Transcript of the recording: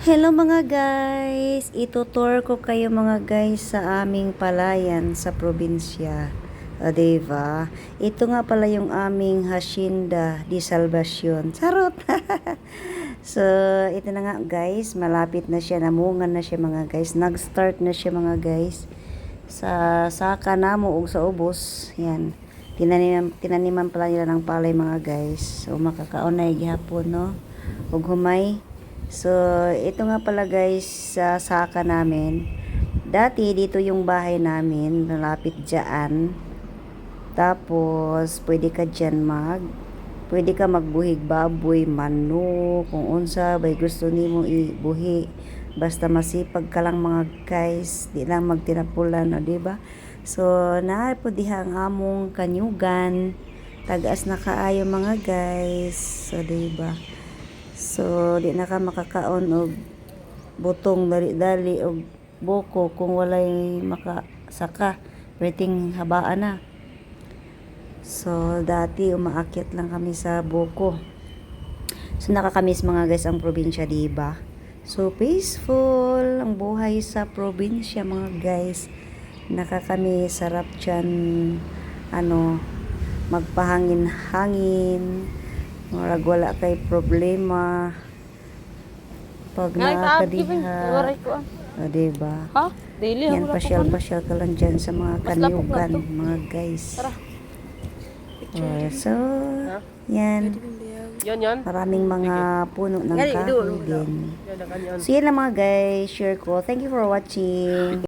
Hello mga guys! Itutour ko kayo mga guys sa aming palayan sa probinsya. O, diba? Ito nga pala yung aming Hacienda de Salvacion. Charot! so, ito na nga guys. Malapit na siya. Namungan na siya mga guys. Nag-start na siya mga guys. Sa saka na mo o sa ubos. Yan. Tinaniman, tinaniman pala nila ng palay mga guys. So, makakaunay gihapon, no? Ug humay. So, ito nga pala guys sa saka namin. Dati dito yung bahay namin, malapit dyan. Tapos, pwede ka dyan mag, pwede ka magbuhig baboy, manok, kung unsa, bay gusto nimo ibuhi. Basta masipag ka lang mga guys, di lang magtinapulan, o diba? So, na po among kanyugan. Tagaas na kaayo mga guys. So, diba? So, di na ka makakaon og butong dali-dali og buko kung walay makasaka. Rating habaan na. So, dati umaakyat lang kami sa buko. So, nakakamiss mga guys ang probinsya, di ba? So, peaceful ang buhay sa probinsya mga guys. Nakakamiss, sarap dyan, ano, magpahangin-hangin. Murag wala kay problema. Pag nakakadiha. Waray ko ah. O, diba? Ha? Daily Yan, pasyal-pasyal ka lang dyan sa mga to. mga guys. Tara. Oh, so, yan. Yon yon. Maraming mga puno ng Yan, kahoy din. Yan. So, yan lang mga guys. Share ko. Thank you for watching.